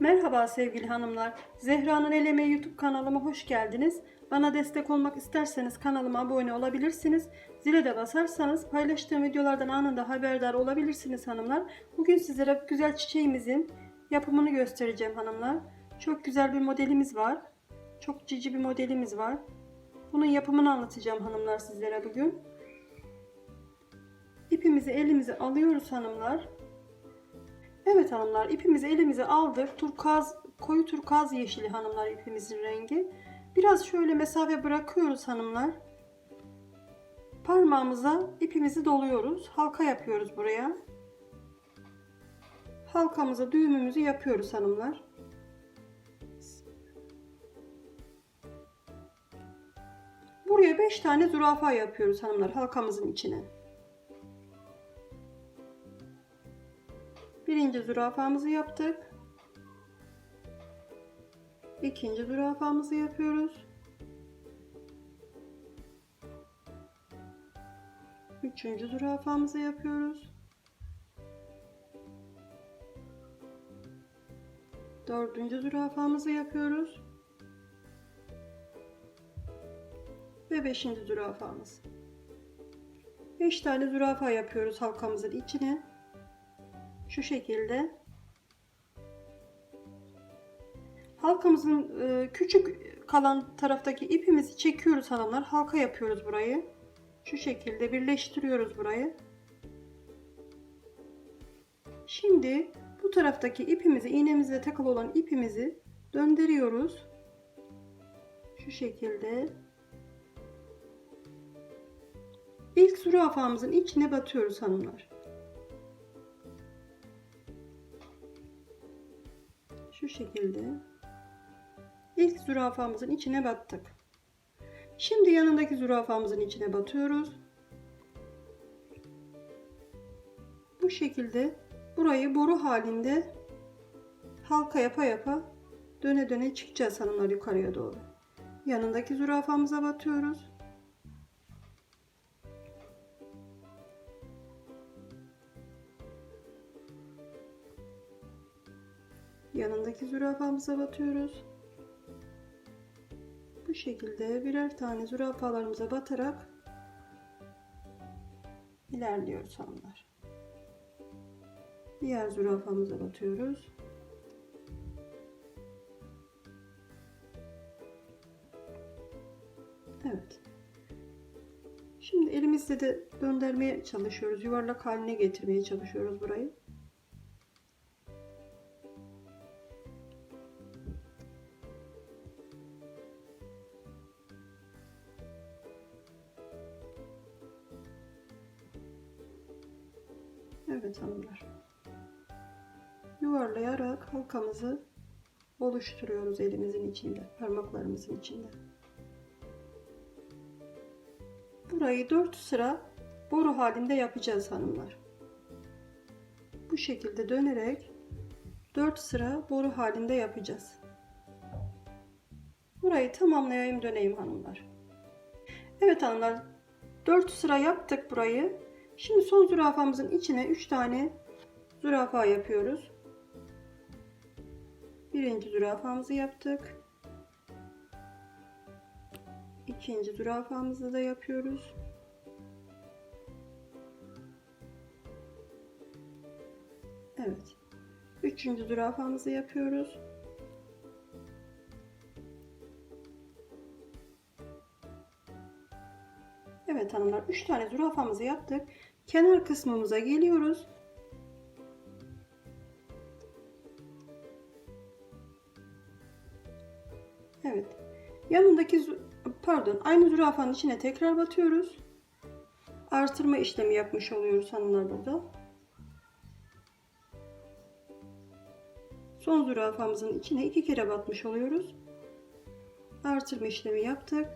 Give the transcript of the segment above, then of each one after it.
Merhaba sevgili hanımlar. Zehra'nın El YouTube kanalıma hoş geldiniz. Bana destek olmak isterseniz kanalıma abone olabilirsiniz. Zile de basarsanız paylaştığım videolardan anında haberdar olabilirsiniz hanımlar. Bugün sizlere güzel çiçeğimizin yapımını göstereceğim hanımlar. Çok güzel bir modelimiz var. Çok cici bir modelimiz var. Bunun yapımını anlatacağım hanımlar sizlere bugün. İpimizi elimize alıyoruz hanımlar. Evet hanımlar ipimizi elimize aldık. Turkaz, koyu turkaz yeşili hanımlar ipimizin rengi. Biraz şöyle mesafe bırakıyoruz hanımlar. Parmağımıza ipimizi doluyoruz. Halka yapıyoruz buraya. Halkamıza düğümümüzü yapıyoruz hanımlar. Buraya 5 tane zürafa yapıyoruz hanımlar halkamızın içine. Birinci zürafamızı yaptık. İkinci zürafamızı yapıyoruz. Üçüncü zürafamızı yapıyoruz. Dördüncü zürafamızı yapıyoruz. Ve beşinci zürafamız. Beş tane zürafa yapıyoruz halkamızın içine şu şekilde. Halkamızın e, küçük kalan taraftaki ipimizi çekiyoruz hanımlar. Halka yapıyoruz burayı. Şu şekilde birleştiriyoruz burayı. Şimdi bu taraftaki ipimizi iğnemizle takılı olan ipimizi döndürüyoruz. Şu şekilde. İlk zürafamızın içine batıyoruz hanımlar şekilde ilk zürafamızın içine battık. Şimdi yanındaki zürafamızın içine batıyoruz. Bu şekilde burayı boru halinde halka yapa yapa döne döne çıkacağız hanımlar yukarıya doğru. Yanındaki zürafamıza batıyoruz. Yanındaki zürafamıza batıyoruz. Bu şekilde birer tane zürafalarımıza batarak ilerliyoruz hanımlar. Diğer zürafamıza batıyoruz. Evet. Şimdi elimizle de döndürmeye çalışıyoruz. Yuvarlak haline getirmeye çalışıyoruz burayı. Evet hanımlar. Yuvarlayarak halkamızı oluşturuyoruz elimizin içinde, parmaklarımızın içinde. Burayı 4 sıra boru halinde yapacağız hanımlar. Bu şekilde dönerek 4 sıra boru halinde yapacağız. Burayı tamamlayayım döneyim hanımlar. Evet hanımlar 4 sıra yaptık burayı. Şimdi son zürafamızın içine 3 tane zürafa yapıyoruz. Birinci zürafamızı yaptık. İkinci zürafamızı da yapıyoruz. Evet. Üçüncü zürafamızı yapıyoruz. Evet hanımlar 3 tane zürafamızı yaptık. Kenar kısmımıza geliyoruz. Evet. Yanındaki pardon aynı zürafanın içine tekrar batıyoruz. Artırma işlemi yapmış oluyoruz hanımlar burada. Son zürafamızın içine iki kere batmış oluyoruz. Artırma işlemi yaptık.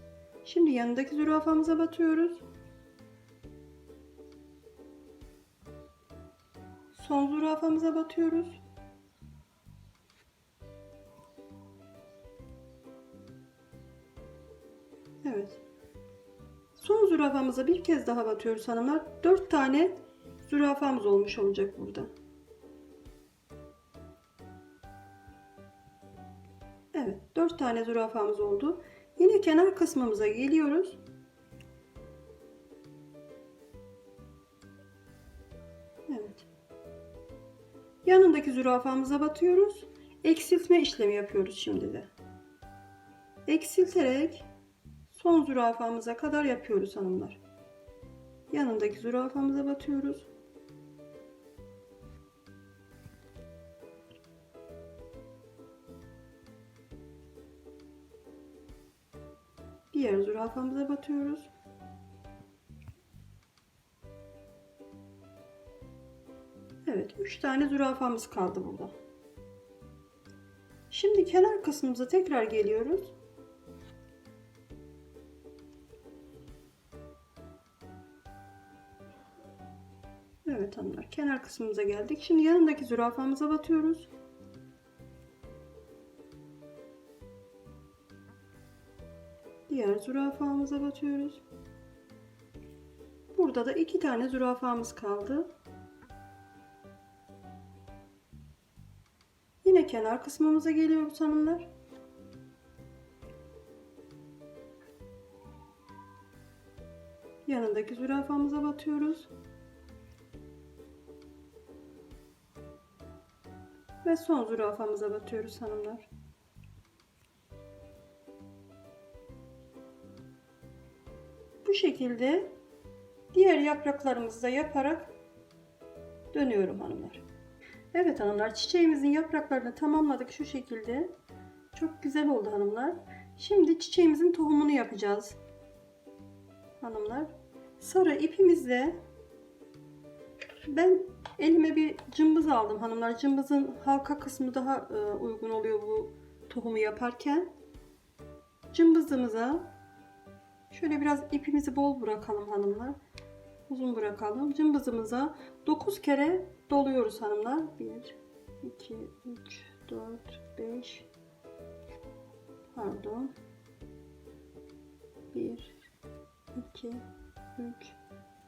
Şimdi yanındaki zürafamıza batıyoruz. Son zürafamıza batıyoruz. Evet. Son zürafamıza bir kez daha batıyoruz hanımlar. 4 tane zürafamız olmuş olacak burada. Evet 4 tane zürafamız oldu. Yine kenar kısmımıza geliyoruz. Yanındaki zürafamıza batıyoruz. Eksiltme işlemi yapıyoruz şimdi de. Eksilterek son zürafamıza kadar yapıyoruz hanımlar. Yanındaki zürafamıza batıyoruz. Diğer zürafamıza batıyoruz. 3 tane zürafamız kaldı burada. Şimdi kenar kısmımıza tekrar geliyoruz. Evet hanımlar, kenar kısmımıza geldik. Şimdi yanındaki zürafamıza batıyoruz. Diğer zürafamıza batıyoruz. Burada da iki tane zürafamız kaldı. Kenar kısmımıza geliyoruz hanımlar. Yanındaki zürafamıza batıyoruz. Ve son zürafamıza batıyoruz hanımlar. Bu şekilde diğer yapraklarımızı da yaparak dönüyorum hanımlar. Evet hanımlar çiçeğimizin yapraklarını tamamladık şu şekilde. Çok güzel oldu hanımlar. Şimdi çiçeğimizin tohumunu yapacağız. Hanımlar. Sarı ipimizle ben elime bir cımbız aldım hanımlar. Cımbızın halka kısmı daha e, uygun oluyor bu tohumu yaparken. Cımbızımıza şöyle biraz ipimizi bol bırakalım hanımlar. Uzun bırakalım. Cımbızımıza 9 kere doluyoruz hanımlar. 1, 2, 3, 4, 5 pardon 1, 2, 3,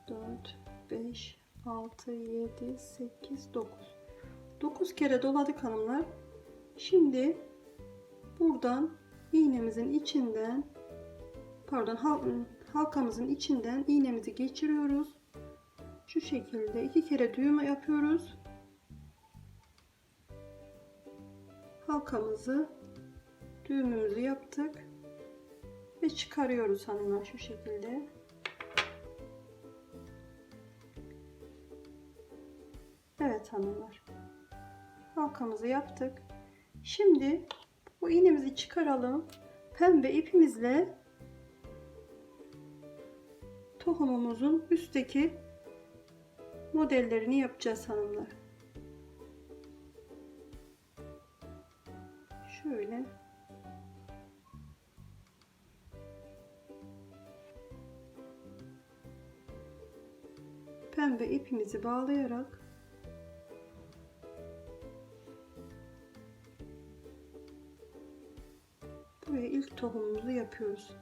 4, 5, 6, 7, 8, 9 9 kere doladık hanımlar. Şimdi buradan iğnemizin içinden pardon hal- halkamızın içinden iğnemizi geçiriyoruz. Şu şekilde iki kere düğüm yapıyoruz. Halkamızı düğümümüzü yaptık ve çıkarıyoruz hanımlar şu şekilde. Evet hanımlar. Halkamızı yaptık. Şimdi bu iğnemizi çıkaralım. Pembe ipimizle tohumumuzun üstteki modellerini yapacağız hanımlar. Şöyle pembe ipimizi bağlayarak buraya ilk tohumumuzu yapıyoruz.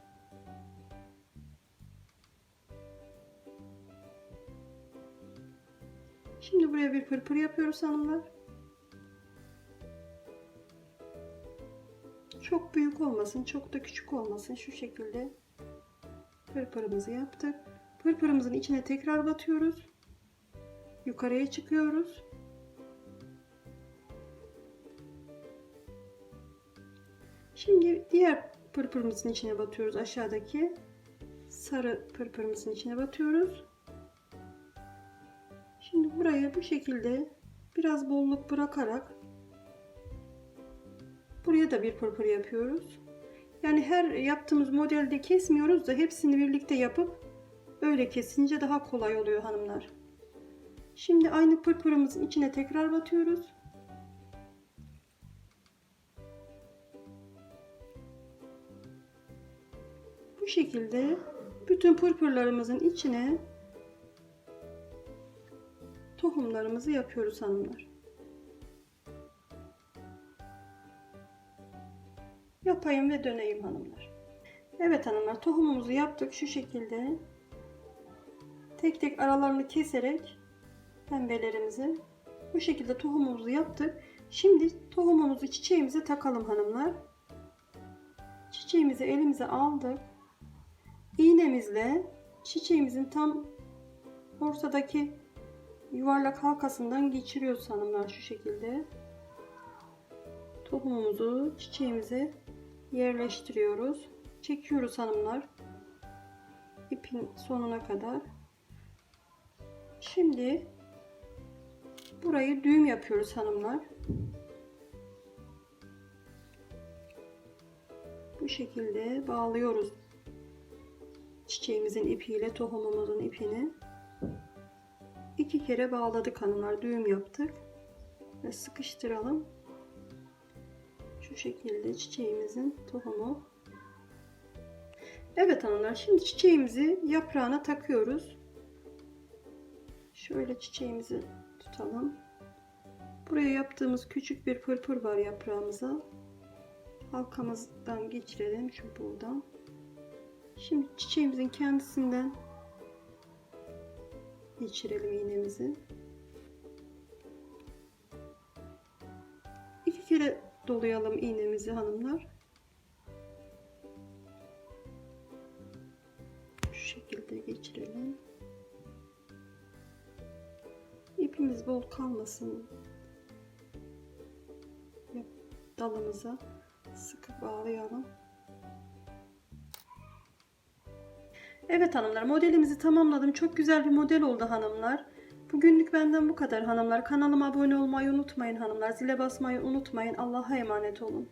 Buraya bir pırpır yapıyoruz hanımlar. Çok büyük olmasın, çok da küçük olmasın. Şu şekilde pırpırımızı yaptık. Pırpırımızın içine tekrar batıyoruz. Yukarıya çıkıyoruz. Şimdi diğer pırpırımızın içine batıyoruz aşağıdaki. Sarı pırpırımızın içine batıyoruz. Buraya bu şekilde biraz bolluk bırakarak buraya da bir pırpır yapıyoruz. Yani her yaptığımız modelde kesmiyoruz da hepsini birlikte yapıp öyle kesince daha kolay oluyor hanımlar. Şimdi aynı pırpırımızın içine tekrar batıyoruz. Bu şekilde bütün pırpırlarımızın içine tohumlarımızı yapıyoruz hanımlar. Yapayım ve döneyim hanımlar. Evet hanımlar tohumumuzu yaptık şu şekilde. Tek tek aralarını keserek pembelerimizi bu şekilde tohumumuzu yaptık. Şimdi tohumumuzu çiçeğimize takalım hanımlar. çiçeğimizi elimize aldık. İğnemizle çiçeğimizin tam ortadaki yuvarlak halkasından geçiriyoruz hanımlar şu şekilde. Tohumumuzu çiçeğimize yerleştiriyoruz. Çekiyoruz hanımlar. ipin sonuna kadar. Şimdi burayı düğüm yapıyoruz hanımlar. Bu şekilde bağlıyoruz çiçeğimizin ipiyle tohumumuzun ipini. İki kere bağladık hanımlar. Düğüm yaptık. Ve sıkıştıralım. Şu şekilde çiçeğimizin tohumu. Evet hanımlar şimdi çiçeğimizi yaprağına takıyoruz. Şöyle çiçeğimizi tutalım. Buraya yaptığımız küçük bir pırpır var yaprağımıza. Halkamızdan geçirelim çubuğundan. Şimdi çiçeğimizin kendisinden geçirelim iğnemizi. İki kere dolayalım iğnemizi hanımlar. Şu şekilde geçirelim. İpimiz bol kalmasın. Dalımıza sıkı bağlayalım. Evet hanımlar modelimizi tamamladım. Çok güzel bir model oldu hanımlar. Bugünlük benden bu kadar hanımlar. Kanalıma abone olmayı unutmayın hanımlar. Zile basmayı unutmayın. Allah'a emanet olun.